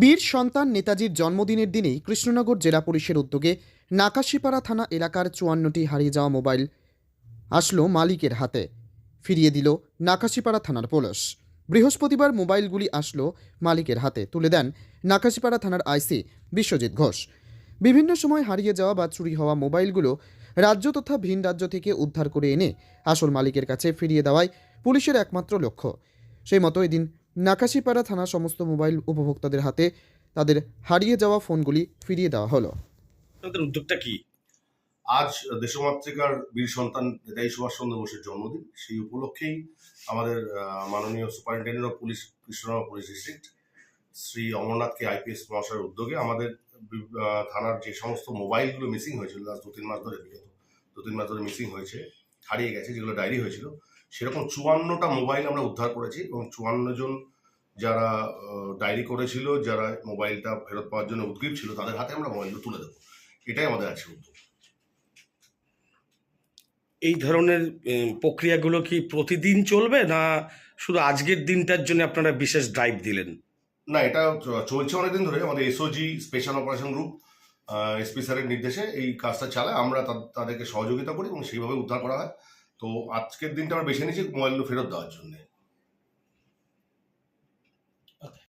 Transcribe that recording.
বীর সন্তান নেতাজির জন্মদিনের দিনেই কৃষ্ণনগর জেলা পুলিশের উদ্যোগে নাকাশিপাড়া থানা এলাকার চুয়ান্নটি হারিয়ে যাওয়া মোবাইল আসলো মালিকের হাতে। ফিরিয়ে দিল নাকাশিপাড়া থানার পুলিশ। বৃহস্পতিবার মোবাইলগুলি আসলো মালিকের হাতে। তুলে দেন নাকাশিপাড়া থানার আইসি বিশ্বজিৎ ঘোষ। বিভিন্ন সময় হারিয়ে যাওয়া বা চুরি হওয়া মোবাইলগুলো রাজ্য তথা ভিন রাজ্য থেকে উদ্ধার করে এনে আসল মালিকের কাছে ফিরিয়ে দেওয়াই পুলিশের একমাত্র লক্ষ্য। সেই মতো এদিন নাকাশিপাড়া থানা সমস্ত মোবাইল উপভোক্তাদের হাতে তাদের হারিয়ে যাওয়া ফোনগুলি ফিরিয়ে দেওয়া হলো। তাদের উদ্যোগটা কি? আজ দেশমাতৃকার বীর সন্তান নেতাজি সুভাষচন্দ্র বোসের জন্মদিন। সেই উপলক্ষেই আমাদের মাননীয় superintendent of police Krishnanagar police district Shri অমরনাথকে IPS মহাশয়ের উদ্যোগে আমাদের থানার যে সমস্ত মোবাইলগুলো মিসিং হয়েছিল লাস্ট দু তিন মাস ধরে বিগত দু তিন মাস ধরে মিসিং হয়েছে হারিয়ে গেছে যেগুলো ডায়েরি হয়েছিল সেরকম চুয়ান্নটা মোবাইল আমরা উদ্ধার করেছি এবং চুয়ান্ন জন যারা ডায়েরি করেছিল যারা মোবাইলটা ফেরত পাওয়ার জন্য উদ্গ্রীব ছিল তাদের হাতে আমরা মোবাইলটা তুলে দেবো। এটাই আমাদের আছে উদ্যোগ। এই ধরনের প্রক্রিয়াগুলো কি প্রতিদিন চলবে না শুধু আজকের দিনটার জন্য আপনারা বিশেষ ড্রাইভ দিলেন? না এটা চলছে অনেকদিন ধরে। আমাদের SOG special operation group SP স্যারের নির্দেশে এই কাজটা চালায়। আমরা তাদেরকে সহযোগিতা করি এবং সেইভাবে উদ্ধার করা হয়। তো আজকের দিনটা আমরা বেছে নিয়েছি মোবাইলগুলো ফেরত দেওয়ার জন্য।